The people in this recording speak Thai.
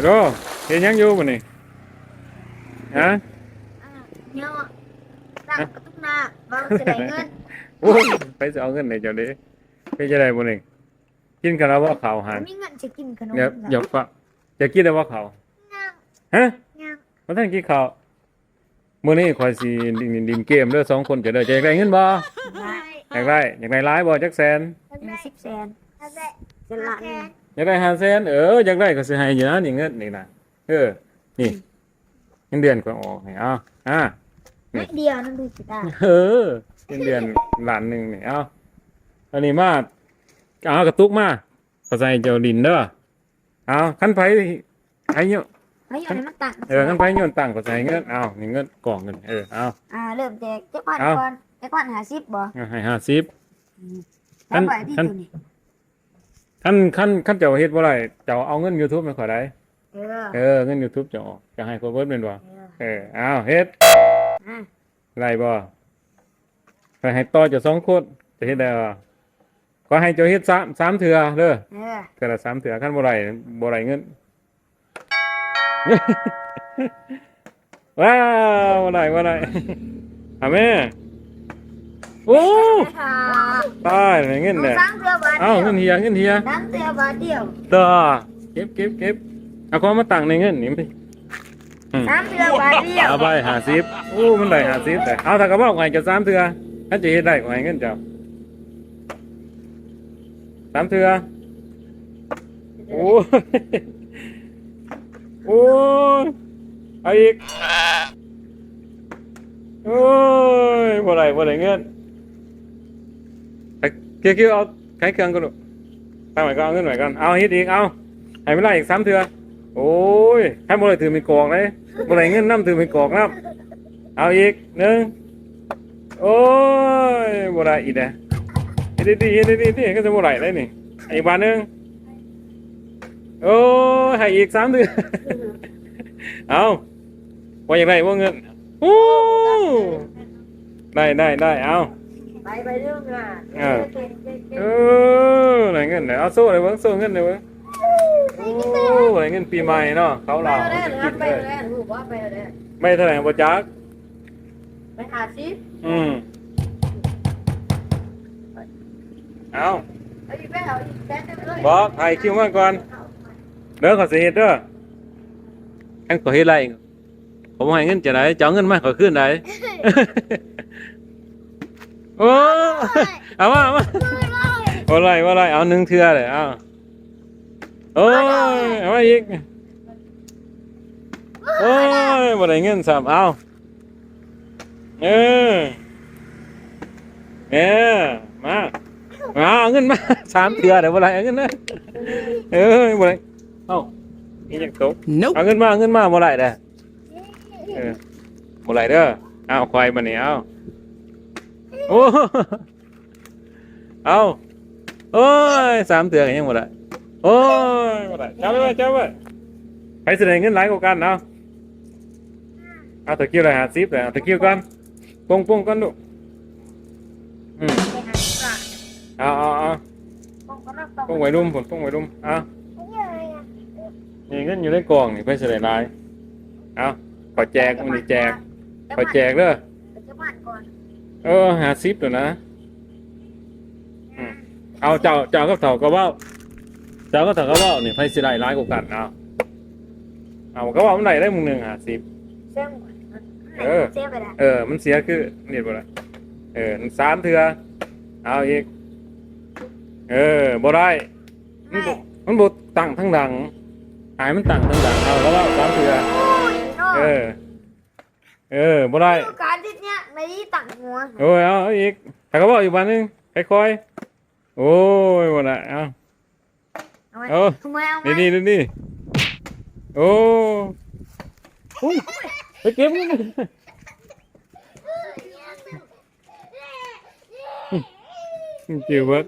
โรเฮ็ดหยังอยู่บ่นี่ฮะอ่าเนาะตั้งกระตุกหน้าบางจะได้เงินโอ้ยไปสิเอาเงินไหนเจ้าเด้ไปจะได้บ่นี่กินกันแล้วบ่ข้าวหันมีเงินจะกินขนมเดี๋ยวอย่าฝากจะกินได้บ่ข้าวยังฮะยังบ่ทันกินข้าวมื้อนี้ข่อยสิดินดินเกมเด้อสองคนจะได้จะอยากได้เงินบ่ได้อยากได้อยากได้หลายบ่จักแสนมีสิบแสน จะละหนึ่งอยากได้5แสนเอออยากได้ก็สิให้อยู่นะนี่เงินนี่นะเออ นี่เงินเดือนก็ออกนี่เอาอ่านิดเดียวนั่นดูสิตาเออเงินเดือนล้านหนึงนี่เอาอันนี้มาเอากระตุกมาก็ใส่เจ้าดินเด้อเอาคันไผไผเนาะเฮ้ยอันนี้มันต่างเออคันไผโยนตังก็ใส่เงินเอานี่เงินกล่องเงินเออเอาอ่าเริ่มแจกเจ๊กวันเอาก่อนเจ๊กวันหาสิบบ่เอาให้50อัแล้วนไปที่อัน ตัวนี้คันคันคันเจ้าเฮ็ดบ่ได้เจ้าเอาเงิน YouTube มาขอได้เออเออเงิน YouTube เจ้าออกจะให้คนเบิดแม่นบ่เออเออเอาเฮ็ดอะไรบ่ไปให้ต่อเจะสองคนจะเฮ็ดได้บ่ก็ให้เจ้าเฮ็ดสามสามเถื่อเด้อเออเทื่อละสามเถื่อคันบ่ได้บ่ได้เงิน ว้าวบ่ได้บ่ได้เอาแม่ โอ้ค่ะตายได้เงินแหละสามเดียวบาทเอ้าเดียวเงินเฮียเงินเฮียสามเดียวบาทเดียวต่อเก็บเก็บเก็บเอาของมาตั้งในเงินนี่มันสามเดียวบาทเดียวเอาไป50โอ้มันได้50แต่เอาถ้าก็บอกไงจะสามเถื่อถ้าจะเฮ็ดได้ก็ให้เงินเจ้าสามเถื่อโอ้ยโอ้ยเอาอีกโอ้ยบ่ได้บ่ได้เงิน ไปเกี่ยวเอาไขเครื่องก่อนลูกไปใหม่ก็เอาเงินใหม่ก่อนเอาเฮ็ดอีกเอาให้มันได้อีกสามเทื่อโอ้ยให้บ่ได้ถือมีกอกเลยบ่ได้เงินนํถือมีกอกนํเอาอีกหนึ่งโอ้ยบ่ได้อีกเด้อเฮ็ดดีเฮ็ดดีๆก็จะบ่ได้เลยนี่อีกบาทหนึงโอ้ยให้อีกสามเดือนเอาว่าอย่างไรว่าเงินโอ้ได้ได้ได้เอา ไปไปเรื่องอะเออ เออไหนเงินไหนเอาสู้เลยเบิ้งสู้เงินเลยเบิ้งโอ้ไหนเงินปีใหม่เนาะเขาไปเราแล้วจะไปกินเลยแล้วรู้ว่าไปแล้วไม่เท่าไหร่บ่จักไปหาสิบอืมเอาเอาอีกไปเอาอีกแสนหนึ่งเลยบอกให้คิวมาก่อนเด้อขอสิเฮ็ดเด้ออันขอเฮ็ดไรผมให้เงินจะได้จะเอาเงินมาขอคืนได้ โอ้เอามาเอามาว่าไรว่าไรเอาหนึ่งเทื่อเลยเอาโอ้ยเอามาอีกโอ้ยบ่ได้เงินสามเอาเออเออมามาเอาเงินมาสามเทื่อเดี๋ยวบ่ไรเอาเงินนะเออบ่ไรเอ้านี่ยังตก Nope. เอาเงินมาเอาเงินมาบ่ไรเด้อเออบ่ไรเด้อเอาควายมานี่เอา โอ้เอาโอ้ยสามเตือนยังบ่ได้โอ้ยบ่ได้จับไว้จับไว้ใครแสดงเงินหลายกว่ากันเอาเอาตะเกียบเลยหาซิปเลยเอาตะเกียบก่อนปงปงก่อนลูกอืมไปหาสิบบาทเอาเอาเอาต้งก็ต้องต้องปงไว้รุ่มผมปงไว้รุ่มเอานี่เงินอยู่ในกล่องนี่ไปแสดงลายเอาขอแจกมันนี่แจกขอแจกเด้อ ไปจะบ้านก่อน เออหาซิปตัวนะอืมเอาเจ้าเจ้าก็เถ่าก็ว่าเจ้าก็เถ่าก็ว่านี่ไฟสิได้ร้ายกว่ากันเอาเอาก็ว่ามันได้ได้มึงหนึ่งหาซิปเส้นเออเส้นไปแล้วเออ มันเสียคือนี่บ่ละเออมันสามเถื่อเอาอีก เออบ่ได้มันบ่มันบ่ตั้งทั้งดังหายมันตั้งทั้งดังเอาแล้วว่าสามเถื่อโอ้ยน้องเออ เออบ่ได้การที่เนี้ยไม่ได้ตั้งหัวโอ้ยเอาเอาอีกแต่ก็บอกอยู่บ้านนึงค่อยๆโอ้ยบ่ได้เอาเอาไว้เอาทำไมเอาไว้นี่นี่นี่นี่โอ้โอ้ยไปเก็บนี่จิ๋วเบิด